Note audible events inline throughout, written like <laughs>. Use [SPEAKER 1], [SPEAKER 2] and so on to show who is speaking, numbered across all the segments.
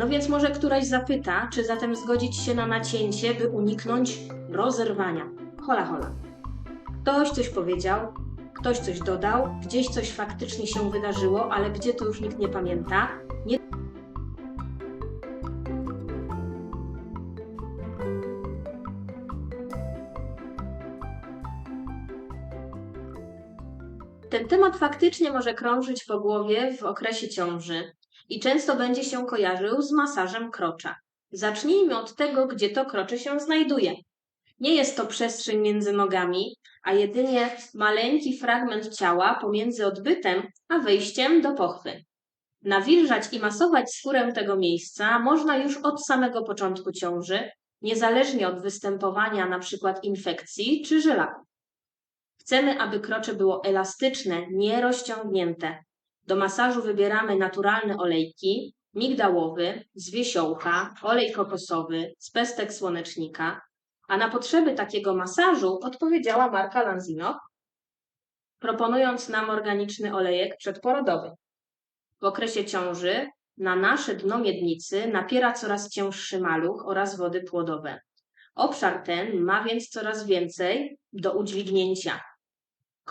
[SPEAKER 1] No więc może któraś zapyta, czy zatem zgodzić się na nacięcie, by uniknąć rozerwania. Hola, hola. Ktoś coś powiedział, ktoś coś dodał, gdzieś coś faktycznie się wydarzyło, ale gdzie to już nikt nie pamięta. Nie Ten temat faktycznie może krążyć po głowie w okresie ciąży i często będzie się kojarzył z masażem krocza. Zacznijmy od tego, gdzie to krocze się znajduje. Nie jest to przestrzeń między nogami, a jedynie maleńki fragment ciała pomiędzy odbytem a wejściem do pochwy. Nawilżać i masować skórę tego miejsca można już od samego początku ciąży, niezależnie od występowania np. infekcji czy żelaków. Chcemy, aby krocze było elastyczne, nie rozciągnięte. Do masażu wybieramy naturalne olejki, migdałowy, z wiesiołka, olej kokosowy, z pestek słonecznika, a na potrzeby takiego masażu odpowiedziała marka Lanzino, proponując nam organiczny olejek przedporodowy. W okresie ciąży na nasze dno miednicy napiera coraz cięższy maluch oraz wody płodowe. Obszar ten ma więc coraz więcej do udźwignięcia.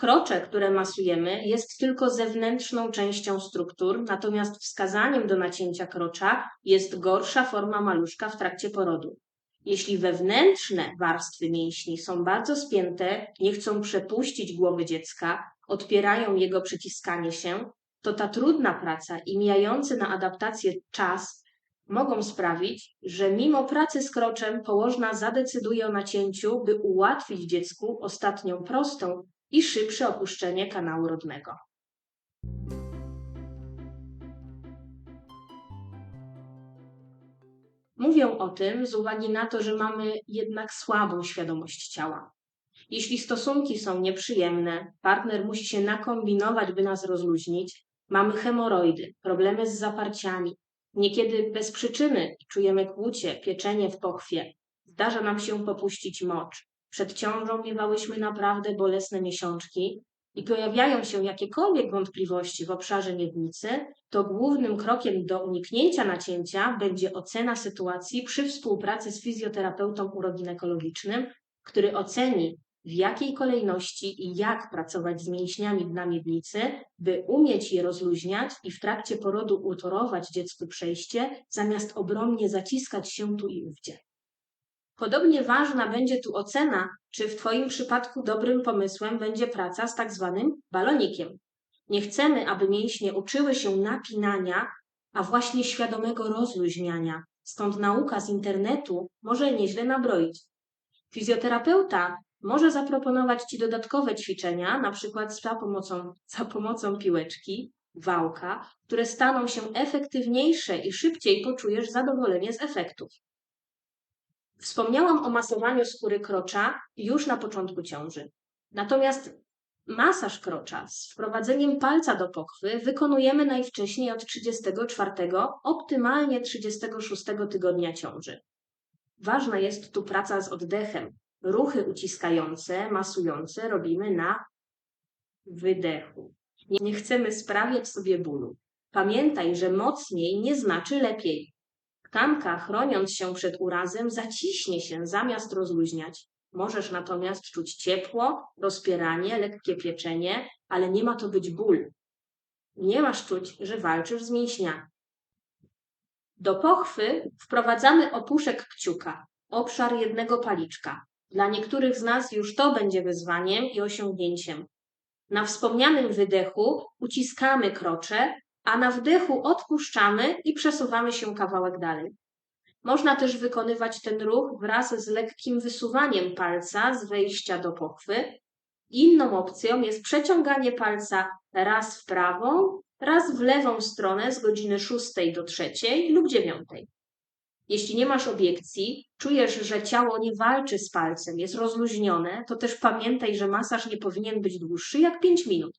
[SPEAKER 1] Krocze, które masujemy, jest tylko zewnętrzną częścią struktur, natomiast wskazaniem do nacięcia krocza jest gorsza forma maluszka w trakcie porodu. Jeśli wewnętrzne warstwy mięśni są bardzo spięte, nie chcą przepuścić głowy dziecka, odpierają jego przyciskanie się, to ta trudna praca i mijający na adaptację czas mogą sprawić, że mimo pracy z kroczem położna zadecyduje o nacięciu, by ułatwić dziecku ostatnią prostą i szybsze opuszczenie kanału rodnego. Mówię o tym z uwagi na to, że mamy jednak słabą świadomość ciała. Jeśli stosunki są nieprzyjemne, partner musi się nakombinować, by nas rozluźnić, mamy hemoroidy, problemy z zaparciami, niekiedy bez przyczyny czujemy kłucie, pieczenie w pochwie, zdarza nam się popuścić mocz, przed ciążą miewałyśmy naprawdę bolesne miesiączki i pojawiają się jakiekolwiek wątpliwości w obszarze miednicy, to głównym krokiem do uniknięcia nacięcia będzie ocena sytuacji przy współpracy z fizjoterapeutą uroginekologicznym, który oceni, w jakiej kolejności i jak pracować z mięśniami dna miednicy, by umieć je rozluźniać i w trakcie porodu utorować dziecku przejście, zamiast obronnie zaciskać się tu i ówdzie. Podobnie ważna będzie tu ocena, czy w Twoim przypadku dobrym pomysłem będzie praca z tak zwanym balonikiem. Nie chcemy, aby mięśnie uczyły się napinania, a właśnie świadomego rozluźniania. Stąd nauka z internetu może nieźle nabroić. Fizjoterapeuta może zaproponować Ci dodatkowe ćwiczenia, na przykład za pomocą, <laughs> za pomocą piłeczki, wałka, które staną się efektywniejsze i szybciej poczujesz zadowolenie z efektów. Wspomniałam o masowaniu skóry krocza już na początku ciąży. Natomiast masaż krocza z wprowadzeniem palca do pochwy wykonujemy najwcześniej od 34, optymalnie 36 tygodnia ciąży. Ważna jest tu praca z oddechem. Ruchy uciskające, masujące robimy na wydechu. Nie chcemy sprawiać sobie bólu. Pamiętaj, że mocniej nie znaczy lepiej. Tkanka, chroniąc się przed urazem, zaciśnie się zamiast rozluźniać. Możesz natomiast czuć ciepło, rozpieranie, lekkie pieczenie, ale nie ma to być ból. Nie masz czuć, że walczysz z mięśniami. Do pochwy wprowadzamy opuszek kciuka, obszar jednego paliczka. Dla niektórych z nas już to będzie wyzwaniem i osiągnięciem. Na wspomnianym wydechu uciskamy krocze, a na wdechu odpuszczamy i przesuwamy się kawałek dalej. Można też wykonywać ten ruch wraz z lekkim wysuwaniem palca z wejścia do pochwy. Inną opcją jest przeciąganie palca raz w prawą, raz w lewą stronę z godziny 6 do 3 lub 9. Jeśli nie masz obiekcji, czujesz, że ciało nie walczy z palcem, jest rozluźnione, to też pamiętaj, że masaż nie powinien być dłuższy jak 5 minut.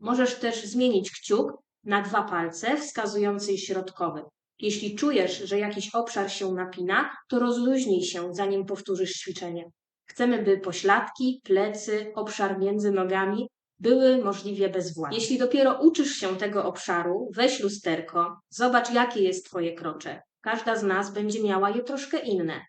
[SPEAKER 1] Możesz też zmienić kciuk na dwa palce, wskazujący i środkowy. Jeśli czujesz, że jakiś obszar się napina, to rozluźnij się, zanim powtórzysz ćwiczenie. Chcemy, by pośladki, plecy, obszar między nogami były możliwie bezwładne. Jeśli dopiero uczysz się tego obszaru, weź lusterko, zobacz, jakie jest Twoje krocze. Każda z nas będzie miała je troszkę inne.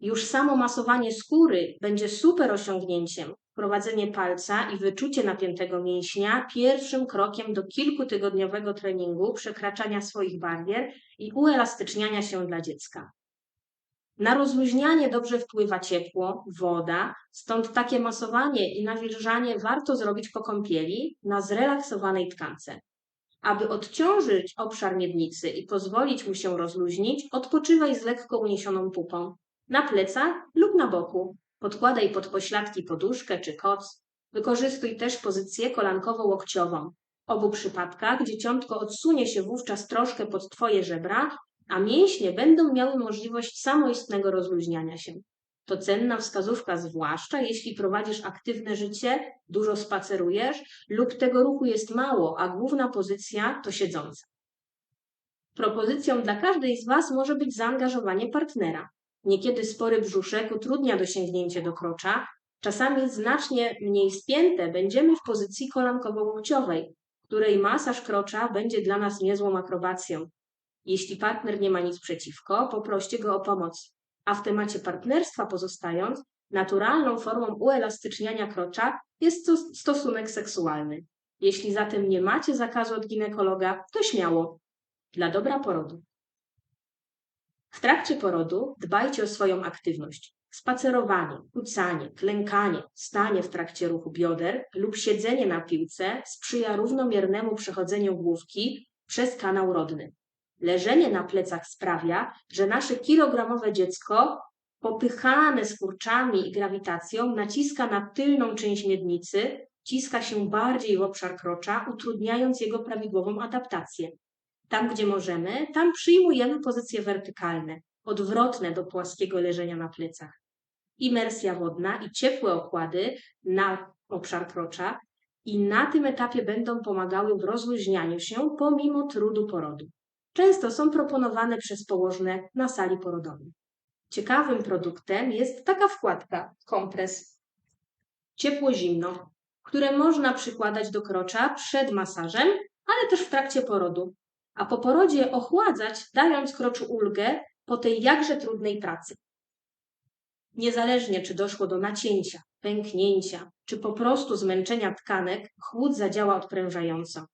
[SPEAKER 1] Już samo masowanie skóry będzie super osiągnięciem. Wprowadzenie palca i wyczucie napiętego mięśnia pierwszym krokiem do kilkutygodniowego treningu, przekraczania swoich barier i uelastyczniania się dla dziecka. Na rozluźnianie dobrze wpływa ciepło, woda, stąd takie masowanie i nawilżanie warto zrobić po kąpieli na zrelaksowanej tkance. Aby odciążyć obszar miednicy i pozwolić mu się rozluźnić, odpoczywaj z lekko uniesioną pupą, na plecach lub na boku. Podkładaj pod pośladki poduszkę czy koc. Wykorzystuj też pozycję kolankowo-łokciową. W obu przypadkach dzieciątko odsunie się wówczas troszkę pod Twoje żebra, a mięśnie będą miały możliwość samoistnego rozluźniania się. To cenna wskazówka, zwłaszcza jeśli prowadzisz aktywne życie, dużo spacerujesz lub tego ruchu jest mało, a główna pozycja to siedząca. Propozycją dla każdej z Was może być zaangażowanie partnera. Niekiedy spory brzuszek utrudnia dosięgnięcie do krocza, czasami znacznie mniej spięte będziemy w pozycji kolankowo-łokciowej, której masaż krocza będzie dla nas niezłą akrobacją. Jeśli partner nie ma nic przeciwko, poproście go o pomoc. A w temacie partnerstwa pozostając, naturalną formą uelastyczniania krocza jest stosunek seksualny. Jeśli zatem nie macie zakazu od ginekologa, to śmiało. Dla dobra porodu. W trakcie porodu dbajcie o swoją aktywność. Spacerowanie, kucanie, klękanie, stanie w trakcie ruchu bioder lub siedzenie na piłce sprzyja równomiernemu przechodzeniu główki przez kanał rodny. Leżenie na plecach sprawia, że nasze kilogramowe dziecko, popychane skurczami i grawitacją, naciska na tylną część miednicy, ciska się bardziej w obszar krocza, utrudniając jego prawidłową adaptację. Tam, gdzie możemy, tam przyjmujemy pozycje wertykalne, odwrotne do płaskiego leżenia na plecach. Imersja wodna i ciepłe okłady na obszar krocza i na tym etapie będą pomagały w rozluźnianiu się pomimo trudu porodu. Często są proponowane przez położne na sali porodowej. Ciekawym produktem jest taka wkładka, kompres ciepło-zimno, które można przykładać do krocza przed masażem, ale też w trakcie porodu, a po porodzie ochładzać, dając kroczu ulgę po tej jakże trudnej pracy. Niezależnie czy doszło do nacięcia, pęknięcia, czy po prostu zmęczenia tkanek, chłód zadziała odprężająco.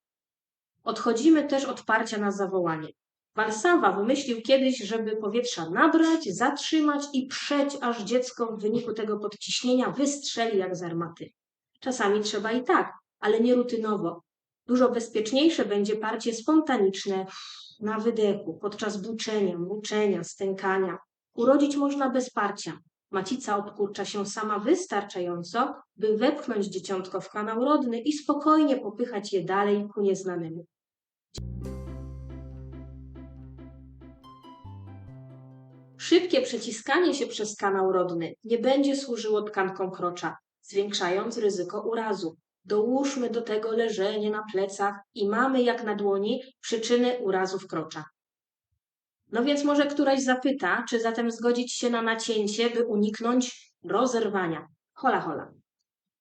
[SPEAKER 1] Odchodzimy też od parcia na zawołanie. Warszawa wymyślił kiedyś, żeby powietrza nabrać, zatrzymać i przeć, aż dziecko w wyniku tego podciśnienia wystrzeli jak z armaty. Czasami trzeba i tak, ale nie rutynowo. Dużo bezpieczniejsze będzie parcie spontaniczne na wydechu, podczas buczenia, muczenia, stękania. Urodzić można bez parcia. Macica obkurcza się sama wystarczająco, by wepchnąć dzieciątko w kanał rodny i spokojnie popychać je dalej ku nieznanemu. Szybkie przeciskanie się przez kanał rodny nie będzie służyło tkankom krocza, zwiększając ryzyko urazu. Dołóżmy do tego leżenie na plecach i mamy jak na dłoni przyczyny urazów krocza. No więc może któraś zapyta, czy zatem zgodzić się na nacięcie, by uniknąć rozerwania. Hola, hola.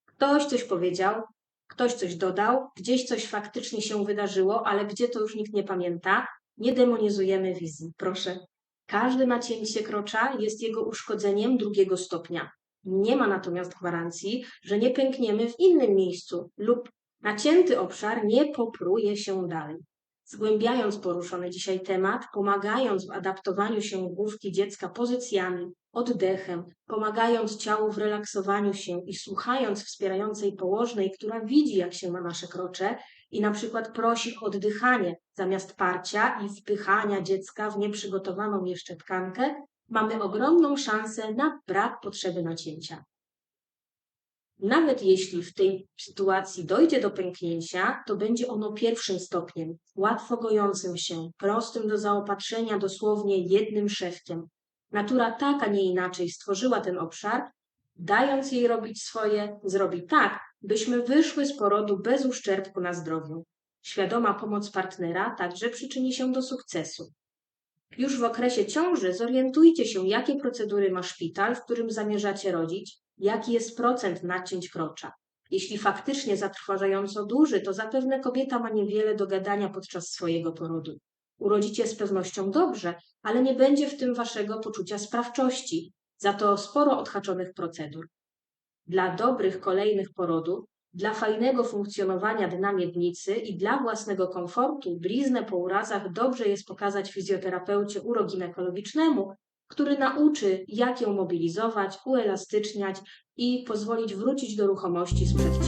[SPEAKER 1] Ktoś coś powiedział, ktoś coś dodał, gdzieś coś faktycznie się wydarzyło, ale gdzie to już nikt nie pamięta. Nie demonizujemy wizji, proszę. Każde nacięcie krocza jest jego uszkodzeniem drugiego stopnia. Nie ma natomiast gwarancji, że nie pękniemy w innym miejscu lub nacięty obszar nie popruje się dalej. Zgłębiając poruszony dzisiaj temat, pomagając w adaptowaniu się główki dziecka pozycjami, oddechem, pomagając ciału w relaksowaniu się i słuchając wspierającej położnej, która widzi, jak się ma nasze krocze i na przykład prosi o oddychanie zamiast parcia i wpychania dziecka w nieprzygotowaną jeszcze tkankę, mamy ogromną szansę na brak potrzeby nacięcia. Nawet jeśli w tej sytuacji dojdzie do pęknięcia, to będzie ono pierwszym stopniem, łatwo gojącym się, prostym do zaopatrzenia dosłownie jednym szewkiem. Natura tak, a nie inaczej stworzyła ten obszar, dając jej robić swoje, zrobi tak, byśmy wyszły z porodu bez uszczerbku na zdrowiu. Świadoma pomoc partnera także przyczyni się do sukcesu. Już w okresie ciąży zorientujcie się, jakie procedury ma szpital, w którym zamierzacie rodzić, jaki jest procent nacięć krocza. Jeśli faktycznie zatrważająco duży, to zapewne kobieta ma niewiele do gadania podczas swojego porodu. Urodzicie z pewnością dobrze, ale nie będzie w tym waszego poczucia sprawczości, za to sporo odhaczonych procedur. Dla dobrych kolejnych porodów, dla fajnego funkcjonowania dna miednicy i dla własnego komfortu bliznę po urazach dobrze jest pokazać fizjoterapeucie uroginekologicznemu, który nauczy, jak ją mobilizować, uelastyczniać i pozwolić wrócić do ruchomości sprzed.